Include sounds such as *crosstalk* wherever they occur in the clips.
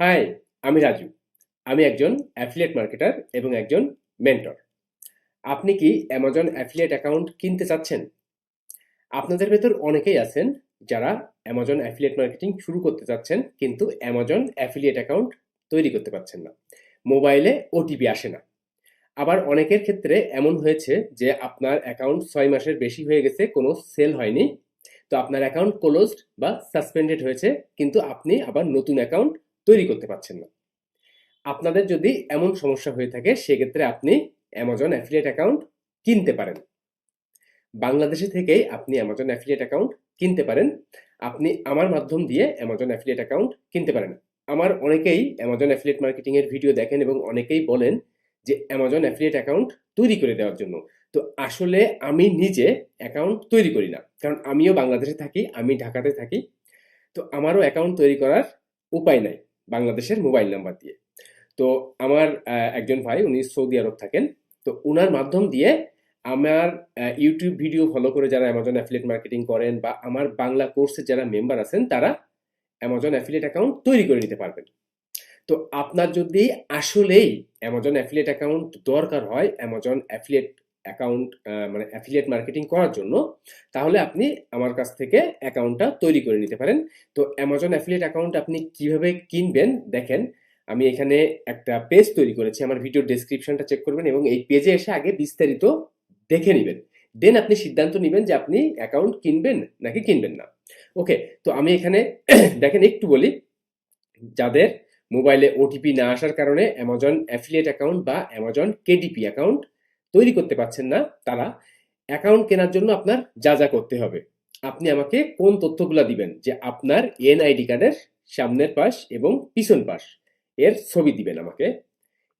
High আমি রাজু। আমি একজন অ্যাফিলিয়েট মার্কেটার এবং একজন মেন্টর আপনি কি অ্যামাজন অ্যাফিলিয়েট অ্যাকাউন্ট কিনতে চাচ্ছেন? আপনাদের ভেতর অনেকেই আছেন যারা অ্যামাজন অ্যাফিলিয়েট মার্কেটিং শুরু করতে চাচ্ছেন কিন্তু অ্যামাজন অ্যাফিলিয়েট অ্যাকাউন্ট তৈরি করতে পারছেন না। মোবাইলে ওটিপি আসে না। আবার অনেকের ক্ষেত্রে এমন হয়েছে যে আপনার অ্যাকাউন্ট ছয় মাসের বেশি হয়ে গেছে, কোনো সেল হয়নি। তো আপনার অ্যাকাউন্ট ক্লোজড বা সাসপেন্ডেড হয়েছে, কিন্তু আপনি আবার নতুন অ্যাকাউন্ট তৈরি করতে পারছেন না। আপনাদের যদি এমন সমস্যা হয়ে থাকে, সেক্ষেত্রে আপনি অ্যামাজন অ্যাফিলিয়েট অ্যাকাউন্ট কিনতে পারেন। বাংলাদেশে থেকেই আপনি অ্যামাজন অ্যাফিলিয়েট অ্যাকাউন্ট কিনতে পারেন। আপনি আমার মাধ্যম দিয়ে অ্যামাজন অ্যাফিলিয়েট অ্যাকাউন্ট কিনতে পারেন। আমার অনেকেই অ্যামাজন অ্যাফিলিয়েট মার্কেটিং এর ভিডিও দেখেন এবং অনেকেই বলেন যে অ্যামাজন অ্যাফিলিয়েট অ্যাকাউন্ট তৈরি করে দেওয়ার জন্য। তো আসলে আমি নিজে অ্যাকাউন্ট তৈরি করি না। কারণ আমিও বাংলাদেশে থাকি, আমি ঢাকাতে থাকি। তো আমারও অ্যাকাউন্ট তৈরি করার উপায় নাই। বাংলাদেশের মোবাইল নাম্বার দিয়ে। তো আমার একজন ভাই, উনি সৌদি আরব থাকেন। তো ওনার মাধ্যম দিয়ে আমার ইউটিউব ভিডিও ফলো করে যারা অ্যামাজন অ্যাফিলেট মার্কেটিং করেন বা আমার বাংলা কোর্সের যারা মেম্বার আছেন, তারা অ্যামাজন অ্যাফিলেট অ্যাকাউন্ট তৈরি করে নিতে পারবেন। তো আপনার যদি আসলেই অ্যামাজন অ্যাফিলেট অ্যাকাউন্ট দরকার হয় অ্যামাজন অ্যাফিলিয়েট অ্যাকাউন্ট মানে অ্যাফিলিয়েট মার্কেটিং করার জন্য, তাহলে আপনি আমার কাছ থেকে অ্যাকাউন্টটা তৈরি করে নিতে পারেন। তো অ্যামাজন অ্যাফিলিয়েট অ্যাকাউন্ট আপনি কীভাবে কিনবেন দেখেন, আমি এখানে একটা পেজ তৈরি করেছি, আমার ভিডিও ডেসক্রিপশনটা চেক করবেন এবং এই পেজে এসে আগে বিস্তারিত দেখে নেবেন। দেন আপনি সিদ্ধান্ত নেবেন যে আপনি অ্যাকাউন্ট কিনবেন নাকি কিনবেন না। ওকে তো আমি এখানে *clears throat* দেখেন, একটু বলি, যাদের মোবাইলে ওটিপি না আসার কারণে অ্যামাজন অ্যাফিলিয়েট অ্যাকাউন্ট বা অ্যামাজন কেডিপি অ্যাকাউন্ট তৈরি করতে পারছেন না তারা অ্যাকাউন্ট কেনার জন্য আপনার যা যা করতে হবে। আপনি আমাকে কোন তথ্যগুলো দিবেন? যে আপনার এনআইডি কার্ডের সামনের পাশ এবং পিছন পাশ এর ছবি দিবেন আমাকে।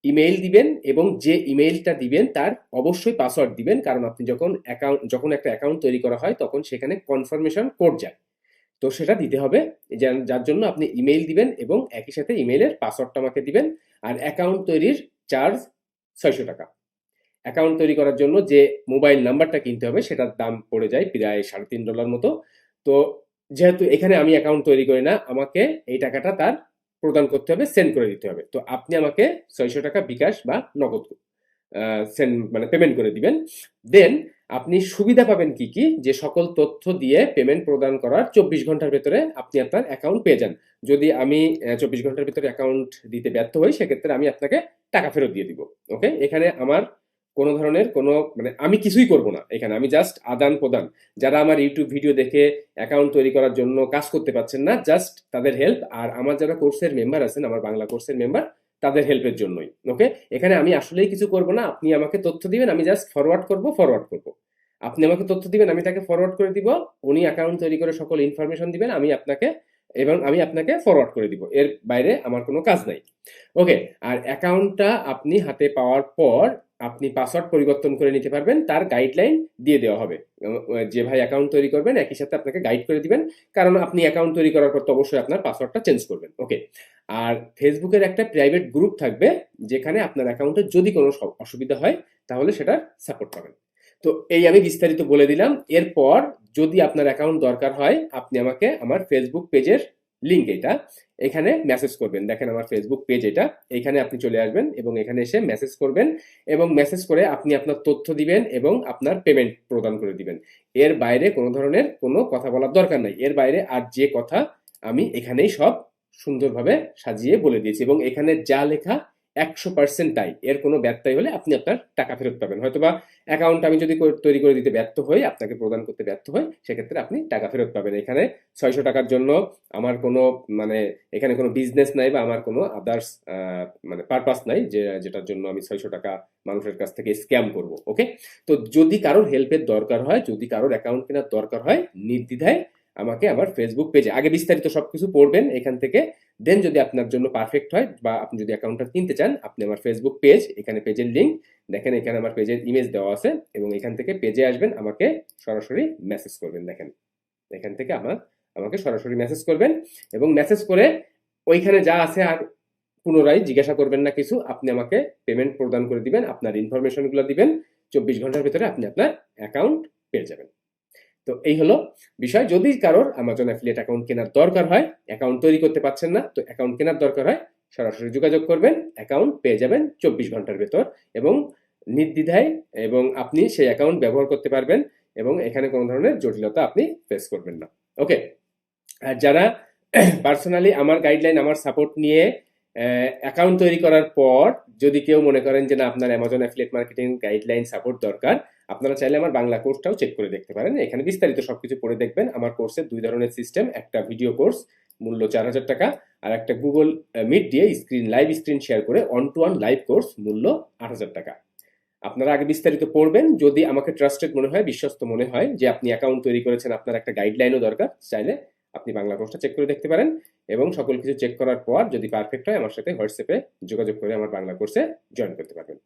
ইমেইল দিবেন এবং যে ইমেইলটা দিবেন তার অবশ্যই পাসওয়ার্ড দিবেন, কারণ আপনি যখন অ্যাকাউন্ট যখন একটা অ্যাকাউন্ট তৈরি করা হয় তখন সেখানে কনফার্মেশন কোড যায়। তো সেটা দিতে হবে, যার জন্য আপনি ইমেইল দিবেন এবং একই সাথে ইমেইলের পাসওয়ার্ডটা আমাকে দিবেন। আর অ্যাকাউন্ট তৈরির চার্জ ছয়শো টাকা। অ্যাকাউন্ট তৈরি করার জন্য যে মোবাইল নাম্বারটা কিনতে হবে, সেটার দাম পড়ে যায় প্রায় সাড়ে তিন ডলার মতো। তো যেহেতু এখানে আমি অ্যাকাউন্ট তৈরি করি না, আমাকে এই টাকাটা তার প্রদান করতে হবে সেন্ড করে দিতে হবে। তো আপনি আমাকে ছয়শো টাকা বিকাশ বা নগদ সেন্ড মানে পেমেন্ট করে দিবেন। দেন আপনি সুবিধা পাবেন কি কি? যে সকল তথ্য দিয়ে পেমেন্ট প্রদান করার চব্বিশ ঘণ্টার ভেতরে আপনি আপনার অ্যাকাউন্ট পেয়ে যান। যদি আমি চব্বিশ ঘণ্টার ভিতরে অ্যাকাউন্ট দিতে ব্যর্থ হই, সেক্ষেত্রে আমি আপনাকে টাকা ফেরত দিয়ে দিব। ওকে এখানে আমার কোনো ধরনের কোনো মানে আমি কিছুই করব না এখানে। আমি জাস্ট আদান প্রদান। যারা আমার ইউটিউব ভিডিও দেখে অ্যাকাউন্ট তৈরি করার জন্য কাজ করতে পারছেন না জাস্ট তাদের হেল্প আর আমার যারা কোর্সের মেম্বার আছেন, আমার বাংলা কোর্সের মেম্বার তাদের হেল্পের জন্যই। ওকে এখানে আমি আসলেই কিছু করব না। আপনি আমাকে তথ্য দিবেন, আমি জাস্ট ফরওয়ার্ড করব ফরওয়ার্ড করব। আপনি আমাকে তথ্য দিবেন, আমি তাকে ফরওয়ার্ড করে দিব। উনি অ্যাকাউন্ট তৈরি করে সকল ইনফরমেশন দিবেন, আমি আপনাকে, এবং আমি আপনাকে ফরওয়ার্ড করে দিব। এর বাইরে আমার কোনো কাজ নাই। ওকে আর অ্যাকাউন্টটা আপনি হাতে পাওয়ার পর আপনি পাসওয়ার্ড পরিবর্তন করে নিতে পারবেন, তার গাইডলাইন দিয়ে দেওয়া হবে। যে ভাই অ্যাকাউন্ট তৈরি করবেন, একই সাথে আপনাকে গাইড করে দিবেন, কারণ আপনি অ্যাকাউন্ট তৈরি করার পর তো অবশ্যই আপনার পাসওয়ার্ডটা চেঞ্জ করবেন। ওকে আর ফেসবুকের একটা প্রাইভেট গ্রুপ থাকবে, যেখানে আপনার অ্যাকাউন্টে যদি কোনো অসুবিধা হয়, তাহলে সেটার সাপোর্ট পাবেন। তো এই আমি বিস্তারিত বলে দিলাম। এরপর যদি আপনার অ্যাকাউন্ট দরকার হয়, আপনি আমাকে আমার ফেসবুক পেজের লিঙ্ক এটা। এখানে মেসেজ করবেন। দেখেন আমার ফেসবুক পেজ এটা। এখানে আপনি চলে আসবেন এবং এখানে এসে মেসেজ করবেন এবং মেসেজ করে আপনি আপনার তথ্য দিবেন এবং আপনার পেমেন্ট প্রদান করে দিবেন। এর বাইরে কোনো ধরনের কোনো কথা বলার দরকার নাই। এর বাইরে আর যে কথা আমি এখানেই সব সুন্দরভাবে সাজিয়ে বলে দিয়েছি এবং এখানে যা লেখা একশো পার্সেন্ট তাই এর কোনো ব্যত্যয় হলে আপনি আপনার টাকা ফেরত পাবেন। হয়তোবা অ্যাকাউন্ট আমি যদি তৈরি করে দিতে ব্যর্থ হই, আপনাকে প্রদান করতে ব্যর্থ হই, সেক্ষেত্রে আপনি টাকা ফেরত পাবেন। এখানে ছয়শো টাকার জন্য আমার কোনো মানে এখানে কোনো বিজনেস নাই বা আমার কোনো আদার্স মানে পারপাস নাই যে, যেটার জন্য আমি ছয়শো টাকা মানুষের কাছ থেকে স্ক্যাম করব। ওকে তো যদি কারোর হেল্পের দরকার হয়, যদি কারোর অ্যাকাউন্ট কেনার দরকার হয়, নির্দ্বিধায় আমাকে আমার ফেসবুক পেজে আগে বিস্তারিত সবকিছু পড়বেন এখান থেকে। দেন যদি আপনার জন্য পারফেক্ট হয় বা আপনি যদি অ্যাকাউন্টটা কিনতে চান, আপনি আমার ফেসবুক পেজ এখানে পেজের লিঙ্ক দেখেন এখানে আমার পেজের ইমেজ দেওয়া আছে এবং এখান থেকে পেজে আসবেন, আমাকে সরাসরি মেসেজ করবেন, দেখেন। এখান থেকে আমার, আমাকে সরাসরি মেসেজ করবেন এবং মেসেজ করে ওইখানে যা আছে আর পুনরায় জিজ্ঞাসা করবেন না কিছু, আপনি আমাকে পেমেন্ট প্রদান করে দিবেন, আপনার ইনফরমেশনগুলো দিবেন, চব্বিশ ঘণ্টার ভিতরে আপনি আপনার অ্যাকাউন্ট পেয়ে যাবেন। তো এই হলো বিষয়। যদি কারোর আমাজন অ্যাফিলিয়েট অ্যাকাউন্ট কেনার দরকার হয় অ্যাকাউন্ট তৈরি করতে পারছেন না, তো অ্যাকাউন্ট কেনার দরকার হয়, সরাসরি যোগাযোগ করবেন অ্যাকাউন্ট পেয়ে যাবেন চব্বিশ ঘণ্টার ভেতর এবং নির্দ্বিধায় এবং আপনি সেই অ্যাকাউন্ট ব্যবহার করতে পারবেন এবং এখানে কোনো ধরনের জটিলতা আপনি ফেস করবেন না। ওকে আর যারা *clears throat* পার্সোনালি আমার গাইডলাইন আমার সাপোর্ট নিয়ে অ্যাকাউন্ট তৈরি করার পর যদি কেউ মনে করেন যে, না, আপনার Amazon affiliate marketing guideline support দরকার আপনারা চাইলে আমার বাংলা কোর্সটাও চেক করে দেখতে পারেন। এখানে বিস্তারিত সবকিছু পড়ে দেখবেন। আমার কোর্সের দুই ধরনের সিস্টেম একটা ভিডিও কোর্স মূল্য চার হাজার টাকা, আর একটা গুগল মিট দিয়ে স্ক্রিন লাইভ স্ক্রিন শেয়ার করে one to one live course মূল্য আট হাজার টাকা। আপনারা আগে বিস্তারিত পড়বেন। যদি আমাকে ট্রাস্টেড মনে হয়, বিশ্বস্ত মনে হয় যে, আপনি অ্যাকাউন্ট তৈরি করেছেন, আপনার একটা গাইডলাইনও দরকার, চাইলে আপনি বাংলা কোর্সটা চেক করে দেখতে পারেন এবং সকল কিছু চেক করার পর যদি পারফেক্ট হয়, আমার সাথে হোয়াটসঅ্যাপে যোগাযোগ করে আমার বাংলা কোর্সে জয়েন করতে পারবেন।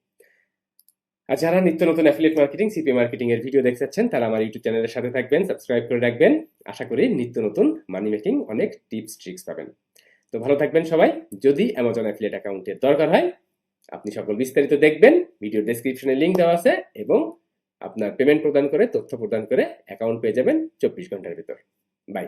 আর যারা নিত্য নতুন অ্যাফিলিয়েট মার্কেটিং সিপি মার্কেটিং এর ভিডিও দেখছেন তারা আমার ইউটিউব চ্যানেলের সাথে থাকবেন সাবস্ক্রাইব করে রাখবেন। আশা করি নিত্য নতুন মানি মেকিং অনেক টিপস ট্রিক্স পাবেন। তো ভালো থাকবেন সবাই। যদি অ্যামাজন অ্যাফিলিয়েট অ্যাকাউন্টের দরকার হয়, আপনি সকল বিস্তারিত দেখবেন ভিডিও ডেসক্রিপশনে লিঙ্ক দেওয়া আছে এবং আপনার পেমেন্ট প্রদান করে, তথ্য প্রদান করে অ্যাকাউন্ট পেয়ে যাবেন চব্বিশ ঘণ্টার ভিতর। বাই